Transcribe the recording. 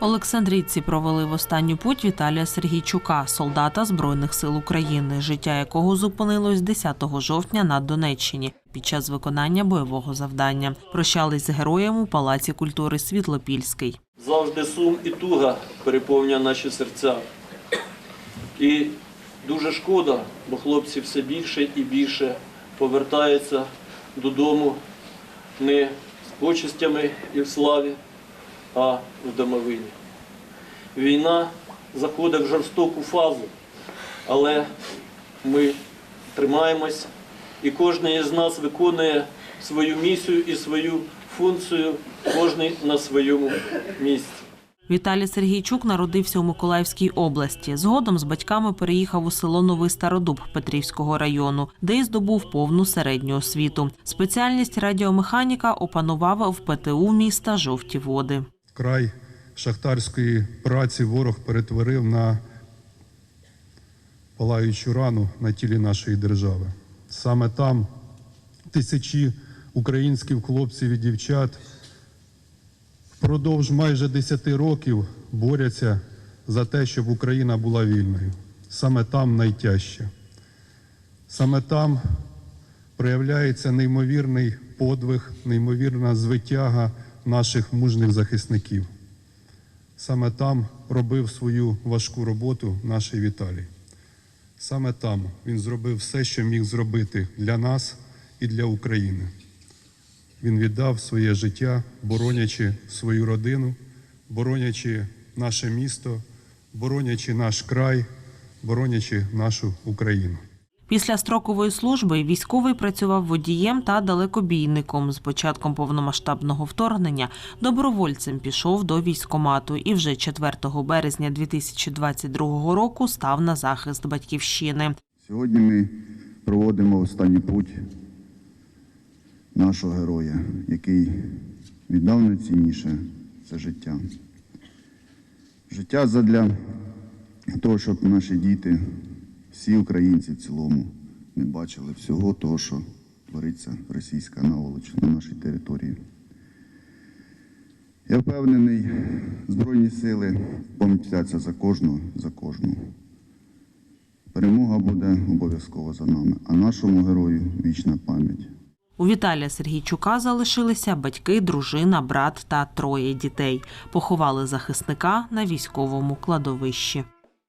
Олександрійці провели в останню путь Віталія Сергійчука, солдата Збройних сил України, життя якого зупинилось 10 жовтня на Донеччині під час виконання бойового завдання. Прощались з героєм у Палаці культури Світлопільський. Завжди сум і туга переповнює наші серця. І дуже шкода, бо хлопці все більше і більше повертаються додому не з почестями і в славі, а в домовині. Війна заходить в жорстоку фазу, але ми тримаємось, і кожен із нас виконує свою місію і свою функцію, кожен на своєму місці. Віталій Сергійчук народився у Миколаївській області. Згодом з батьками переїхав у село Новий Стародуб Петрівського району, де й здобув повну середню освіту. Спеціальність радіомеханіка опанував в ПТУ міста Жовті Води. Край шахтарської праці ворог перетворив на палаючу рану на тілі нашої держави. Саме там тисячі українських хлопців і дівчат впродовж майже 10 років борються за те, щоб Україна була вільною. Саме там найтяжче. Саме там проявляється неймовірний подвиг, неймовірна звитяга наших мужніх захисників. Саме там робив свою важку роботу наш Віталій. Саме там він зробив все, що міг зробити для нас і для України. Він віддав своє життя, боронячи свою родину, боронячи наше місто, боронячи наш край, боронячи нашу Україну. Після строкової служби військовий працював водієм та далекобійником. З початком повномасштабного вторгнення добровольцем пішов до військкомату і вже 4 березня 2022 року став на захист батьківщини. Сьогодні ми проводимо останній путь нашого героя, який віддав найцінніше це життя. Життя задля того, щоб наші діти, всі українці в цілому, не бачили всього того, що твориться російська наволоч на нашій території. Я впевнений, Збройні сили помстяться за кожного, за кожного. Перемога буде обов'язково за нами, а нашому герою вічна пам'ять. У Віталія Сергійчука залишилися батьки, дружина, брат та троє дітей. Поховали захисника на військовому кладовищі.